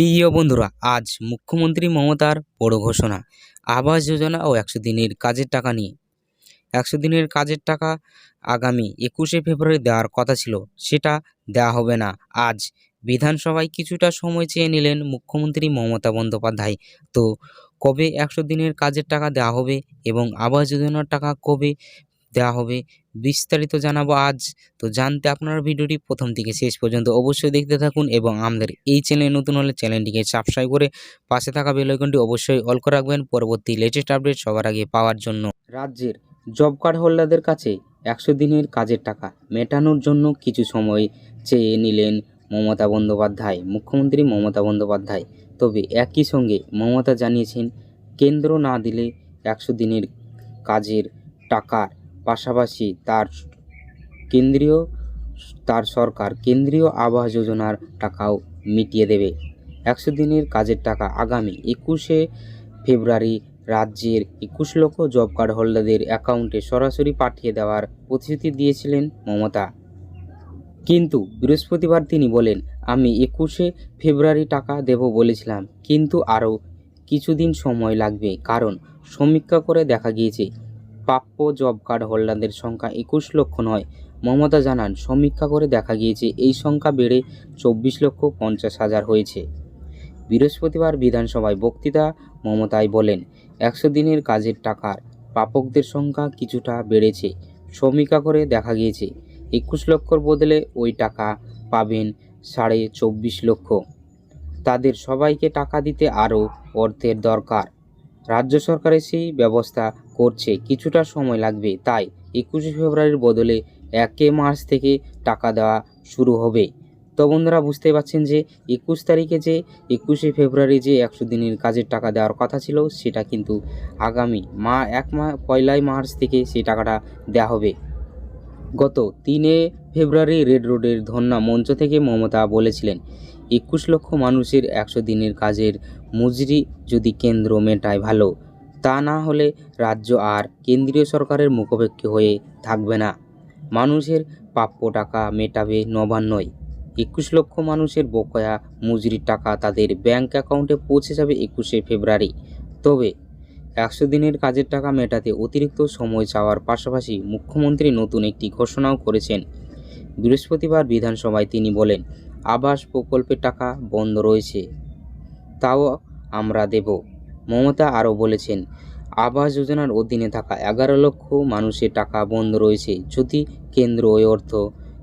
প্রিয় বন্ধুরা, আজ মুখ্যমন্ত্রী মমতার বড় ঘোষণা। আবাস যোজনা ও একশো দিনের কাজের টাকা নিয়ে। একশো দিনের কাজের টাকা আগামী একুশে ফেব্রুয়ারি দেওয়ার কথা ছিল, সেটা দেওয়া হবে না। আজ বিধানসভায় কিছুটা সময় চেয়ে নিলেন মুখ্যমন্ত্রী মমতা বন্দ্যোপাধ্যায়। তো কবে একশো দিনের কাজের টাকা দেওয়া হবে এবং আবাস যোজনার টাকা কবে দেওয়া হবে। বিস্তারিত জানাব আজ। তো জানতে আপনারা ভিডিওটি প্রথম থেকে শেষ পর্যন্ত অবশ্যই দেখতে থাকুন এবং আমাদের এই চ্যানেলে নতুন হলে চ্যানেলটিকে সাবস্ক্রাইব করে পাশে থাকা বেল আইকনটি অবশ্যই অল করে রাখবেন পরবর্তী লেটেস্ট আপডেট সবার আগে পাওয়ার জন্য। রাজ্যের জব কার্ড হোল্ডারদের কাছে একশো দিনের কাজের টাকা মেটানোর জন্য কিছু সময় চেয়ে নিলেন মমতা বন্দ্যোপাধ্যায়, মুখ্যমন্ত্রী মমতা বন্দ্যোপাধ্যায়। তবে একই সঙ্গে মমতা জানিয়েছেন, কেন্দ্র না দিলে একশো দিনের কাজের টাকার পাশাপাশি তার কেন্দ্রীয়, তার সরকার কেন্দ্রীয় আবাস যোজনার টাকাও মিটিয়ে দেবে। একশো দিনের কাজের টাকা আগামী একুশে ফেব্রুয়ারি রাজ্যের একুশ লক্ষ জব কার্ড হোল্ডারদের অ্যাকাউন্টে সরাসরি পাঠিয়ে দেওয়ার প্রতিশ্রুতি দিয়েছিলেন মমতা। কিন্তু বৃহস্পতিবার তিনি বলেন, আমি একুশে ফেব্রুয়ারি টাকা দেব বলেছিলাম, কিন্তু আরও কিছুদিন সময় লাগবে, কারণ সমীক্ষা করে দেখা গিয়েছে প্রাপ্য জব কার্ড হোল্ডারদের সংখ্যা একুশ লক্ষ নয়। মমতা জানান, সমীক্ষা করে দেখা গিয়েছে, এই সংখ্যা বেড়ে চব্বিশ লক্ষ পঞ্চাশ হাজার হয়েছে। বৃহস্পতিবার বিধানসভায় বক্তৃতা মমতাই বলেন, একশো দিনের কাজের টাকার প্রাপকদের সংখ্যা কিছুটা বেড়েছে। সমীক্ষা করে দেখা গিয়েছে, একুশ লক্ষর বদলে ওই টাকা পাবেন সাড়ে চব্বিশ লক্ষ। তাদের সবাইকে টাকা দিতে আরও অর্থের দরকার। রাজ্য সরকারের সেই ব্যবস্থা করছে। কিছুটা সময় লাগবে, তাই একুশে ফেব্রুয়ারির বদলে একে মার্চ থেকে টাকা দেওয়া শুরু হবে। তো বন্ধুরা বুঝতে পারছেন যে একুশ তারিখে যে একুশে ফেব্রুয়ারি যে একশো দিনের কাজের টাকা দেওয়ার কথা ছিল, সেটা কিন্তু আগামী মা, এক মা, পয়লাই মার্চ থেকে সেই টাকাটা দেওয়া হবে। গত তিনে ফেব্রুয়ারি রেড রোডের ধন্না মঞ্চ থেকে মমতা বলেছিলেন, একুশ লক্ষ মানুষের একশো দিনের কাজের মজুরি যদি কেন্দ্র মেটায় ভালো, তা না হলে রাজ্য আর কেন্দ্রীয় সরকারের মুখোপেক্ষি হয়ে থাকবে না। মানুষের প্রাপ্য টাকা মেটাবে নবান্নই। একুশ লক্ষ মানুষের বকেয়া মজুরির টাকা তাদের ব্যাংক অ্যাকাউন্টে পৌঁছে যাবে একুশে ফেব্রুয়ারি। তবে একশো দিনের কাজের টাকা মেটাতে অতিরিক্ত সময় চাওয়ার পাশাপাশি মুখ্যমন্ত্রী নতুন একটি ঘোষণাও করেছেন। বৃহস্পতিবার বিধানসভায় তিনি বলেন, আবাস প্রকল্পের টাকা বন্ধ রয়েছে, তাও আমরা দেব। মমতা আরও বলেছেন, আবাস যোজনার অধীনে থাকা এগারো লক্ষ মানুষের টাকা বন্ধ রয়েছে, যদি কেন্দ্র ওই অর্থ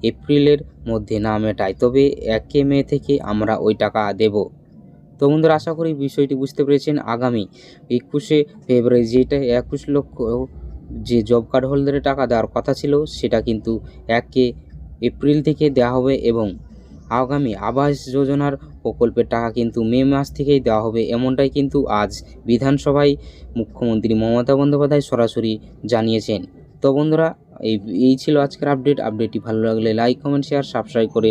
এপ্রিলের মধ্যে না মেটায়, তবে একে মে থেকে আমরা ওই টাকা দেব। তো বন্ধুরা, আশা করি বিষয়টি বুঝতে পেরেছেন। আগামী একুশে ফেব্রুয়ারি যেটা একুশ লক্ষ যে জব কার্ড হোল্ডারের টাকা দেওয়ার কথা ছিল, সেটা কিন্তু একে এপ্রিল থেকে দেওয়া হবে এবং আগামী আবাস যোজনার প্রকল্পের টাকা কিন্তু মে মাস থেকেই দেওয়া হবে। এমনটাই কিন্তু আজ বিধানসভায় মুখ্যমন্ত্রী মমতা বন্দ্যোপাধ্যায় সরাসরি জানিয়েছেন। তো বন্ধুরা, এই এই ছিল আজকের আপডেট। আপডেটটি ভালো লাগলে লাইক, কমেন্ট, শেয়ার, সাবস্ক্রাইব করে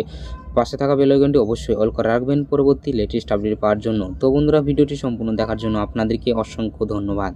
পাশে থাকা বেলাইকনটি অবশ্যই অল করে রাখবেন। পরবর্তী লেটেস্ট আপডেট পাওয়ার জন্য। তো বন্ধুরা, ভিডিওটি সম্পূর্ণ দেখার জন্য আপনাদেরকে অসংখ্য ধন্যবাদ।